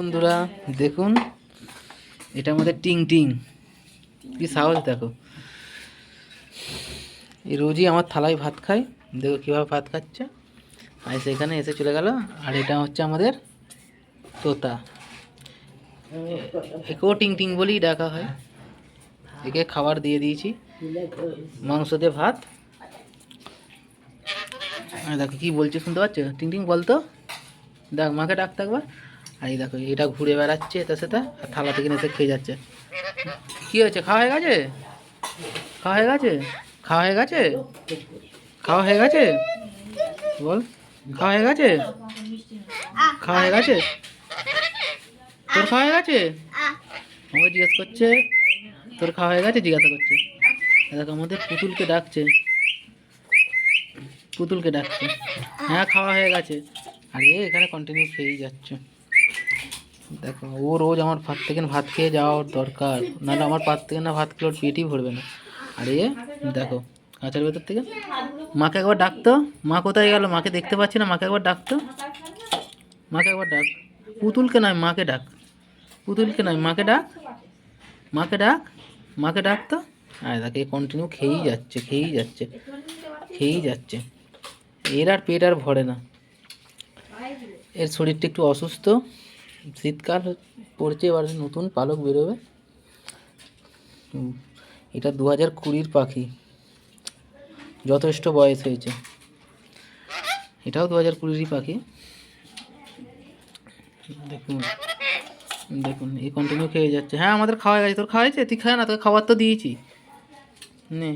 বন্ধুরা, দেখুন এটা আমাদের টিং টিং। কি সাহস, দেখো। এই রোজই আমার থালায় ভাত খায় দেখো কীভাবে ভাত খাচ্ছে। আর সেখানে এসে চলে গেল। আর এটা হচ্ছে আমাদের তোতা। একেও টিং টিং বলেই ডাকা হয়। একে খাবার দিয়ে দিয়েছি। মাংস দিয়ে ভাত। দেখো কি বলছে, শুনতে পাচ্ছ? টিং টিং বলতো? দেখ, মাকে ডাকতে একবার। আর এই দেখো, এটা ঘুরে বেড়াচ্ছে এটার সেটা, আর থালা থেকে এসে খেয়ে যাচ্ছে। কি হয়েছে, খাওয়া হয়ে গেছে? খাওয়া হয়ে গেছে? খাওয়া হয়ে গেছে? খাওয়া হয়ে গেছে? বল, খাওয়া হয়ে গেছে? খাওয়া হয়ে গেছে? তোর খাওয়া হয়ে গেছে? আমাকে জিজ্ঞেস করছে, তোর খাওয়া হয়ে গেছে? জিজ্ঞাসা করছে। দেখো, আমাদের পুতুলকে ডাকছে। পুতুলকে ডাকছে। হ্যাঁ খাওয়া হয়ে গেছে। আর, এখানে কন্টিনিউ খেয়েই যাচ্ছে। দেখো, ও রোজ আমার ভাত থেকে ভাত খেয়ে যাওয়ার দরকার। নাহলে আমার পাত থেকে না ভাত খেলে ওর পেটই ভরবে না। আর এ দেখো, কাঁচার ভেতর থেকে। মাকে একবার ডাকতো। মা কোথায় গেল? মাকে দেখতে পাচ্ছি না। মাকে একবার ডাকতো। মাকে একবার ডাক। পুতুলকে নয়, মাকে ডাক। পুতুলকে নয়, মাকে ডাক। মাকে ডাক। মাকে ডাক তো আর দেখে কন্টিনিউ খেয়েই যাচ্ছে খেয়েই যাচ্ছে খেয়েই যাচ্ছে। এর আর পেট আর ভরে না। এর শরীরটা একটু অসুস্থ। শীতকাল পড়ছে, এবার নতুন পালক বেরোবে। এটা দু হাজার কুড়ির পাখি। যথেষ্ট বয়স হয়েছে। এটাও দু হাজার কুড়িরই পাখি। দেখুন দেখুন, এই কন্টিনিউ খেয়ে যাচ্ছে। হ্যাঁ আমাদের খাওয়া গেছে। তোর খাওয়া হয়েছে? তুই খায় না, তোকে খাবার তো দিয়েছি। নে।